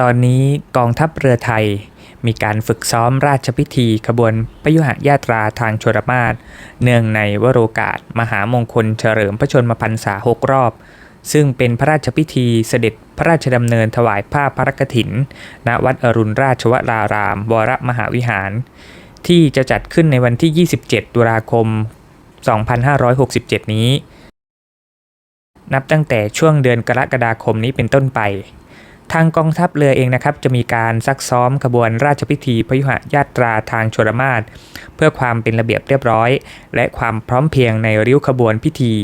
ตอนนี้กองทัพเรือไทย มีการฝึกซ้อมราชพิธีขบวนพยุหญาตราทางชลมาศเนื่องในวโรกาส มหามงคลเฉลิมพระชนมพรรษาหกรอบ ซึ่งเป็นพระราชพิธีเสด็จพระราชดำเนินถวายผ้าพระกฐิน ณวัดอรุณราชวราราม วรมหาวิหาร ที่จะจัดขึ้นในวันที่ 27 ตุลาคม 2567 นี้ นับตั้งแต่ช่วงเดือนกรกฎาคมนี้เป็นต้นไป ทางกองทัพเรือเองนะครับจะมีการซักซ้อมขบวนราชพิธีพยุหญาตราทางชลมาศเพื่อความเป็นระเบียบเรียบร้อย และความพร้อมเพียงในริ้วขบวนพิธี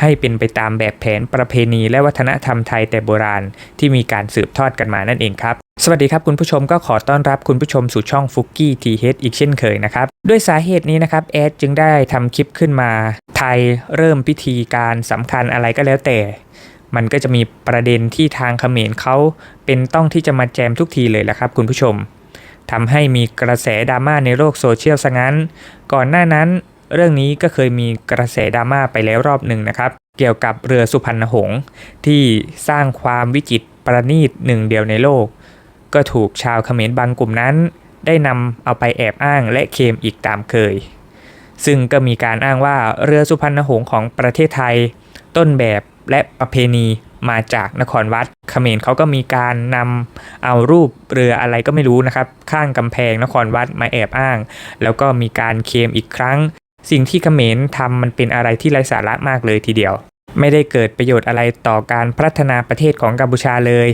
ให้เป็นไปตามแบบแผนประเพณี และวัฒนธรรมไทยแต่โบราณ ที่มีการสืบทอดกันมานั่นเองครับสวัสดีครับคุณผู้ชมก็ขอต้อนรับคุณผู้ชมสู่ช่องฟุกกี้ทีเฮดอีกเช่นเคยนะครับ ด้วยสาเหตุนี้นะครับแอดจึงได้ทำคลิปขึ้นมา ไทยเริ่มพิธีการสำคัญอะไรก็แล้วแต่ มันก็จะมีประเด็นที่ทางเขมรเขาเป็นต้องที่จะมาแจมทุกทีเลยแหละครับคุณผู้ชมทำให้มีกระแสดราม่าในโลกโซเชียลซะงั้น ก่อนหน้านั้น เรื่องนี้ก็เคยมีกระแสดราม่าไปแล้วรอบหนึ่งนะครับ เกี่ยวกับเรือสุพรรณหงษ์ที่สร้างความวิจิตรประณีตหนึ่งเดียวในโลก ก็ถูกชาวเขมรบางกลุ่มนั้น ได้นำเอาไปแอบอ้างและเคมอีกตามเคย ซึ่งก็มีการอ้างว่าเรือสุพรรณหงษ์ของประเทศไทย ต้นแบบ และประเพณีมาจากนครวัดเขมรเขาก็มีการนำเอารูปเรืออะไรก็ไม่รู้นะครับ ข้างกำแพงนครวัดมาแอบอ้าง แล้วก็มีการเคลมอีกครั้ง สิ่งที่เขมรทำมันเป็นอะไรที่ไร้สาระมากเลยทีเดียว ไม่ได้เกิดประโยชน์อะไรต่อการพัฒนาประเทศของกัมพูชาเลย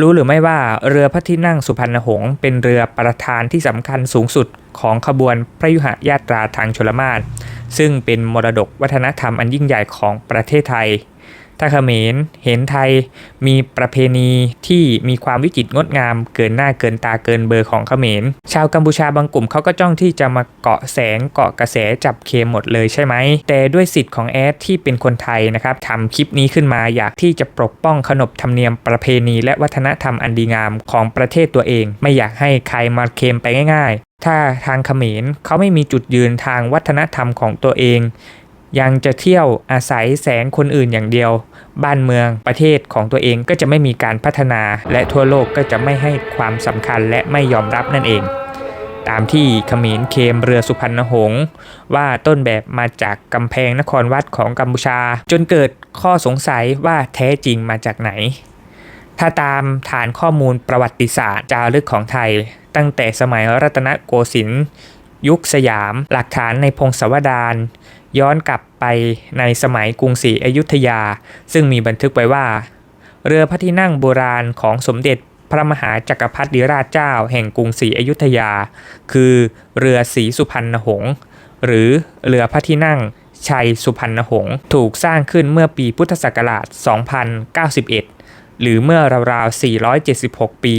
รู้หรือไม่ว่าเรือพระที่นั่งสุพรรณหงษ์เป็นเรือประธานที่สำคัญสูงสุดของขบวนพระยุหญาตราทางชลมาศ ซึ่งเป็นมรดกวัฒนธรรมอันยิ่งใหญ่ของประเทศไทย ถ้าเขมรเห็นไทยมีประเพณีที่มีความวิจิตรงดงาม เกินหน้าเกินตาเกินเบอร์ของเขมร ชาวกัมพูชาบางกลุ่มเขาก็จ้องที่จะมาเกาะแสงเกาะกระแสจับเคมหมดเลยใช่ไหม แต่ด้วยสิทธิ์ของแอดที่เป็นคนไทยนะครับทำคลิปนี้ขึ้นมาอยากที่จะปกป้องขนบธรรมเนียมประเพณี และวัฒนธรรมอันดีงามของประเทศตัวเอง ไม่อยากให้ใครมาเคมไปง่าย ๆ ถ้าทางเขมรเขาไม่มีจุดยืนทางวัฒนธรรมของตัวเอง ยังจะเที่ยวอาศัยแสงคนอื่นอย่างเดียว บ้านเมืองประเทศของตัวเองก็จะไม่มีการพัฒนา และทั่วโลกก็จะไม่ให้ความสำคัญและไม่ยอมรับนั่นเอง ตามที่ขมรเคมเรือสุพรรณหงษ์ว่าต้นแบบมาจากกำแพงนครวัดของกัมพูชา จนเกิดข้อสงสัยว่าแท้จริงมาจากไหน ถ้าตามฐานข้อมูลประวัติศาสตร์จารึกของไทย ตั้งแต่สมัยรัตนโกสินทร์ยุคสยาม หลักฐานในพงศาวดาร ย้อนกลับไปในสมัยกรุงศรีอยุธยา ซึ่งมีบันทึกไว้ว่า เรือพระที่นั่งโบราณของสมเด็จพระมหาจักรพรรดิราชเจ้าแห่งกรุงศรีอยุธยา คือเรือศรีสุพรรณหงษ์หรือเรือพระที่นั่งชัยสุพรรณหงษ์ถูกสร้างขึ้นเมื่อปีพุทธศักราช 2091 หรือเมื่อราวๆ 476 ปี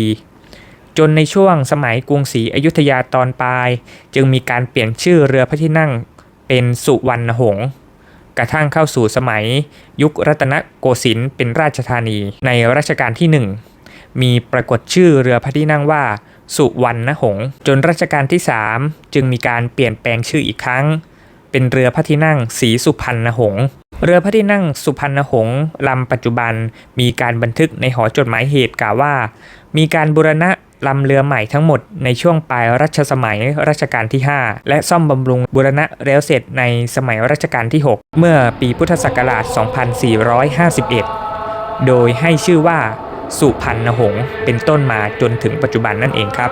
จนในช่วงสมัยกรุงศรีอยุธยาตอนปลาย จึงมีการเปลี่ยนชื่อเรือพระที่นั่ง เป็นสุวรรณหงษ์กระทั่งเข้าสู่สมัยยุครัตนโกสินทร์เป็นราชธานีในรัชกาลที่ 1 มีปรากฏชื่อเรือพระที่นั่งว่า สุวรรณหงษ์จนรัชกาลที่ 3 จึงมีการเปลี่ยนแปลงชื่ออีกครั้ง เป็นเรือพระที่นั่งสีสุพรรณหงษ์เรือพระที่นั่งสุพรรณหงษ์ลำปัจจุบันมีการบันทึกในหอจดหมายเหตุกล่าวว่า มีการบูรณะ ลำเรือใหม่ทั้งหมดในช่วงปลายรัชสมัยรัชกาลที่ 5 และซ่อมบำรุงบูรณะแล้วเสร็จในสมัยรัชกาลที่ 6 เมื่อปีพุทธศักราช 2451 โดยให้ชื่อว่าสุพรรณหงษ์เป็นต้นมาจนถึงปัจจุบันนั่นเองครับ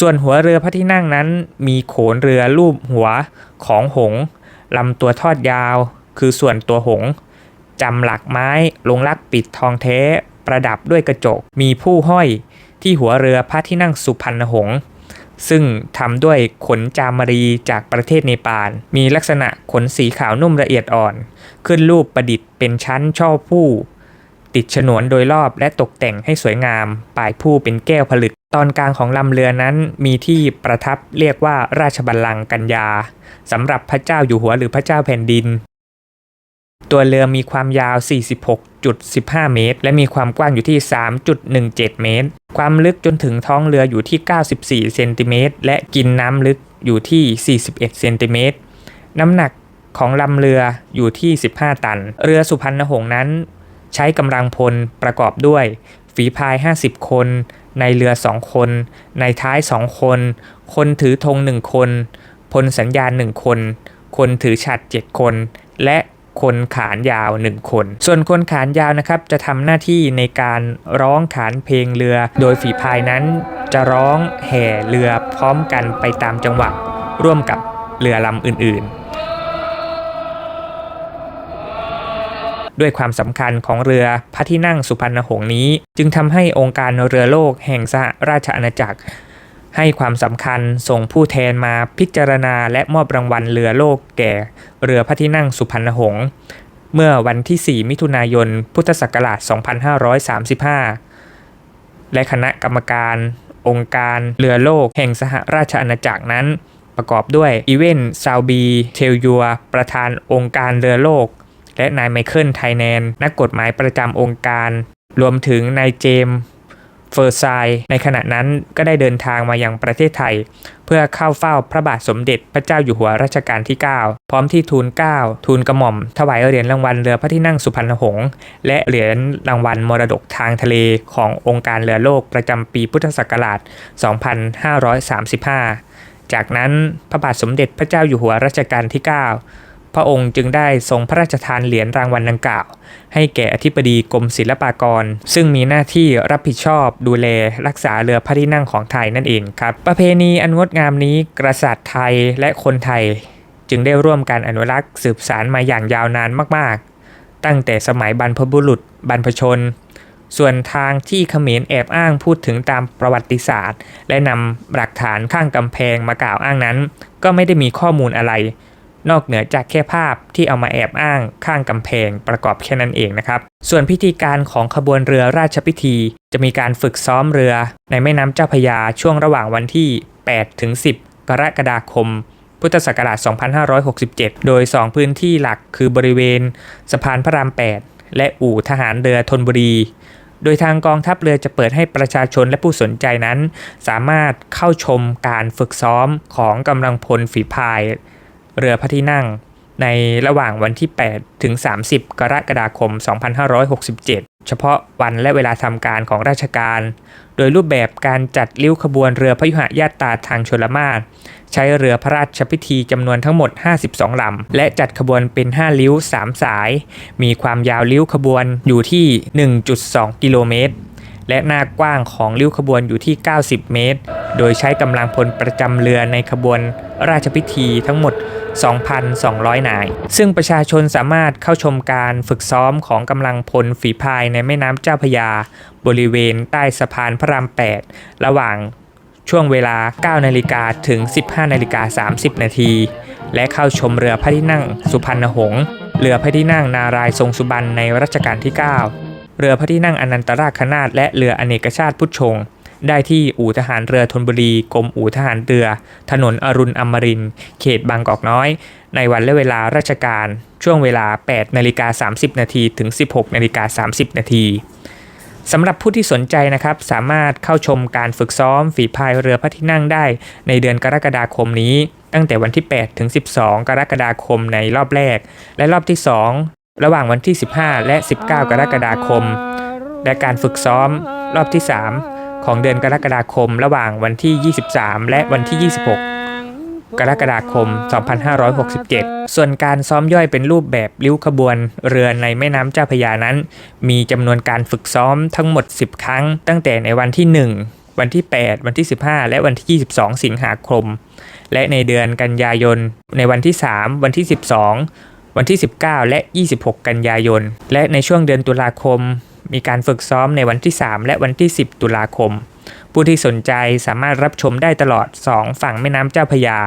ส่วนหัวเรือพระที่นั่งนั้น มีโขนเรือรูปหัวของหงลำตัวทอดยาว คือส่วนตัวหงจำหลักไม้ลงลักปิดทองแท้ประดับด้วยกระจก มีผู้ห้อยที่หัวเรือพระที่นั่งสุพรรณหงษ์ซึ่งทำด้วยขนจามรีจากประเทศเนปาล มีลักษณะขนสีขาวนุ่มละเอียดอ่อน ขึ้นรูปประดิษฐ์เป็นชั้นช่อผู้ ติดฉนวนโดยรอบและตกแต่งให้สวยงาม ปลายผู้เป็นแก้วผลึก ตอนกลางของลำเรือนั้นมีที่ประทับเรียกว่าราชบัลลังก์กัญญาสำหรับพระเจ้าอยู่หัวหรือพระเจ้าแผ่นดิน ตัวเรือมีความยาว 46.15 เมตร และมีความกว้างอยู่ที่ 3.17 เมตร ความลึกจนถึงท้องเรืออยู่ที่ 94 เซนติเมตร และกินน้ำลึกอยู่ที่ 41 เซนติเมตร น้ำหนักของลำเรืออยู่ที่ 15 ตัน เรือสุพรรณหงษ์นั้น ใช้กำลังพลประกอบด้วย ฝีพาย 50 คน ในเรือ2คน ในท้าย2คน คนถือธง1คน พลสัญญาณ1คน คนถือฉัด7คน และคนขานยาว1คน ส่วนคนขานยาวนะครับจะทำหน้าที่ในการร้องขานเพลงเรือ โดยฝีพายนั้นจะร้องแห่เรือพร้อมกันไปตามจังหวะร่วมกับเรือลำอื่นๆ ด้วยความสำคัญของเรือพระที่นั่งสุพรรณหงษ์นี้ จึงทำให้องค์การเรือโลกแห่งสหราชอาณาจักร ให้ความสำคัญส่งผู้แทนมาพิจารณาและมอบรางวัลเรือโลกแก่ เรือพระที่นั่งสุพรรณหงษ์เมื่อวันที่ 4 มิถุนายน พุทธศักราช 2535 และคณะกรรมการ องค์การเรือโลกแห่งสหราชอาณาจักรนั้นประกอบด้วยอีเวนซาวบีเทลยัวประธานองค์การเรือโลก และนายไมเคิลไทแนน นักกฎหมายประจำองค์การ รวมถึงนายเจมส์เฟอร์ไซในขณะนั้นก็ได้เดินทางมายังประเทศไทย เพื่อเข้าเฝ้าพระบาทสมเด็จพระเจ้าอยู่หัวรัชกาลที่ 9 พร้อมที่ทูลเกล้าทูลกระหม่อม ถวายเหรียญรางวัลเรือพระที่นั่งสุพรรณหงษ์และเหรียญรางวัลมรดกทางทะเลขององค์การเรือโลกประจำปีพุทธศักราช 2535 จากนั้นพระบาทสมเด็จพระเจ้าอยู่หัวรัชกาลที่ 9 พระองค์จึงได้ทรงพระราชทานเหรียญรางวัลดังกล่าว ให้แก่อธิบดีกรมศิลปากร ซึ่งมีหน้าที่รับผิดชอบดูแลรักษาเรือพระที่นั่งของไทยนั่นเองครับ ประเพณีอันงดงามนี้กษัตริย์ไทยและคนไทย จึงได้ร่วมกันอนุรักษ์สืบสารมาอย่างยาวนานมากๆ ตั้งแต่สมัยบรรพบุรุษ บรรพชน ส่วนทางที่เขมรแอบอ้างพูดถึงตามประวัติศาสตร์ และนำหลักฐานข้างกำแพงมากล่าวอ้างนั้น ก็ไม่ได้มีข้อมูลอะไร นอกเหนือจากแค่ภาพที่เอามาแอบอ้างข้างกำแพงประกอบแค่นั้นเองนะครับ ส่วนพิธีการของขบวนเรือราชพิธี จะมีการฝึกซ้อมเรือในแม่น้ำเจ้าพยาช่วงระหว่างวันที่ 8 ถึง 10 กรกฎาคม พุทธศักราช 2567 โดย 2 พื้นที่หลักคือบริเวณ สะพานพระราม 8 และอู่ทหารเรือธนบุรี โดยทางกองทัพเรือจะเปิดให้ประชาชนและผู้สนใจนั้น สามารถเข้าชมการฝึกซ้อมของกำลังพลฝีพาย เรือพระที่นั่ง ในระหว่างวันที่ 8 ถึง 30 กรกฎาคม 2567 เฉพาะวันและเวลาทำการของราชการ โดยรูปแบบการจัดริ้วขบวนเรือพยุหญาตาทางชลมาศใช้เรือพระราชพิธีจำนวนทั้งหมด 52 ลำ และจัดขบวนเป็น 5 ริ้ว 3 สาย มีความยาวริ้วขบวนอยู่ที่ 1.2 กิโลเมตร และหน้ากว้างของริ้วขบวนอยู่ที่ 90 เมตร โดยใช้กำลังพลประจำเรือในขบวนราชพิธีทั้งหมด 2,200 นาย ซึ่งประชาชนสามารถเข้าชมการฝึกซ้อมของกำลังพลฝีพายในแม่น้ำเจ้าพยา บริเวณใต้สะพานพระราม 8 ระหว่างช่วงเวลา 9 นาฬิกาถึง 15 นาฬิกา 30 นาที และเข้าชมเรือพระที่นั่งสุพรรณหงษ์ เรือพระที่นั่งนารายณ์ทรงสุบรรณในรัชกาลที่ 9 เรือพระที่นั่งอนันตราชนาถและเรืออเนกชาติพุทธชง ได้ที่อู่ทหารเรือธนบุรีกรมอู่ทหารเรือ ถนนอรุณอมรินเขตบางกอกน้อย ในวันและเวลาราชการ ช่วงเวลา 8นาฬิกา30นาทีถึง 16นาฬิกา30นาทีสำหรับผู้ที่สนใจนะครับ สามารถเข้าชมการฝึกซ้อมฝีพายเรือพระที่นั่งได้ในเดือนกรกฎาคมนี้ ตั้งแต่วันที่ 8 ถึง 12 กรกฎาคมในรอบแรก และรอบที่ 2 ระหว่างวันที่ 15 และ 19 กรกฎาคม และการฝึกซ้อมรอบที่ 3 ของเดือนกรกฎาคม ระหว่างวันที่ 23 และวันที่ 26 กรกฎาคม 2567 ส่วนการซ้อมย่อยเป็นรูปแบบริ้วขบวน เรือในแม่น้ำเจ้าพยานั้น มีจำนวนการฝึกซ้อมทั้งหมด 10 ครั้ง ตั้งแต่ในวันที่ 1วันที่ 8 วันที่ 15 และวันที่ 22 สิงหาคม และในเดือนกันยายน ในวันที่ 3 วันที่ 12 วันที่ 19 และ 26 กันยายน และในช่วงเดือนตุลาคม มีการฝึกซ้อมในวันที่ 3 และวันที่ 10 ตุลาคม ผู้ที่สนใจสามารถรับชมได้ตลอด 2 ฝั่งแม่น้ำเจ้าพยา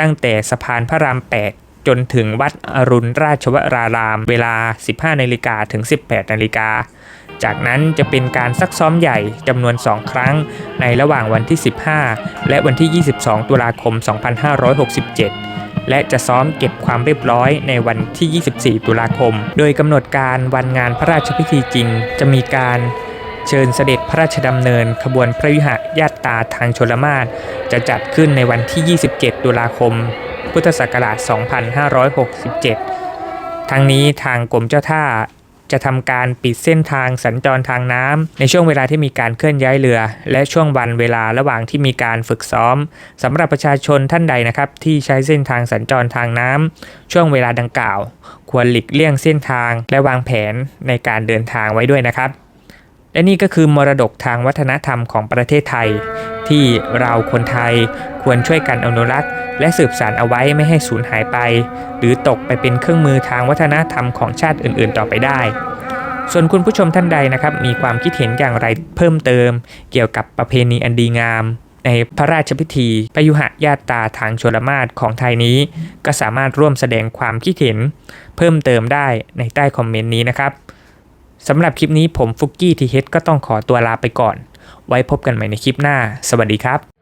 ตั้งแต่สะพานพระราม 8 จนถึงวัดอรุณราชวราราม เวลา 15นาฬิกาถึง 18นาฬิกาจากนั้นจะเป็นการซักซ้อมใหญ่จำนวน 2 ครั้ง ในระหว่างวันที่ 15 และวันที่ 22 ตุลาคม 2567 และจะซ้อมเก็บความเรียบร้อยในวันที่ 24 ตุลาคม โดยกำหนดการวันงานพระราชพิธีจริง จะมีการเชิญเสด็จพระราชดำเนิน ขบวนพระวิหญาตราทางชลมาศจะจัดขึ้นในวันที่ 27 ตุลาคม พุทธศักราช 2567 ทั้งนี้ทางกรมเจ้าท่า จะทำการปิดเส้นทางสัญจรทางน้ำในช่วงเวลาที่มีการเคลื่อนย้ายเรือ และช่วงวันเวลาระหว่างที่มีการฝึกซ้อมสำหรับประชาชนท่านใดนะครับ ที่ใช้เส้นทางสัญจรทางน้ำช่วงเวลาดังกล่าว ควรหลีกเลี่ยงเส้นทางและวางแผนในการเดินทางไว้ด้วยนะครับ และนี่ก็คือมรดกทางวัฒนธรรมของประเทศไทย ที่เราคนไทยควรช่วยกันอนุรักษ์ และสืบสานเอาไว้ไม่ให้สูญหายไป หรือตกไปเป็นเครื่องมือทางวัฒนธรรมของชาติอื่นๆ ต่อไปได้ ส่วนคุณผู้ชมท่านใดนะครับ มีความคิดเห็นอย่างไรเพิ่มเติม เกี่ยวกับประเพณีอันดีงาม ในพระราชพิธีพยุหญาตาทางชลมาศของไทยนี้ ก็สามารถร่วมแสดงความคิดเห็น เพิ่มเติมได้ในใต้คอมเมนต์นี้นะครับสำหรับคลิปนี้ผมฟุกกี้ทีเฮดก็ต้องขอตัวลาไปก่อน ไว้พบกันใหม่ในคลิปหน้า สวัสดีครับ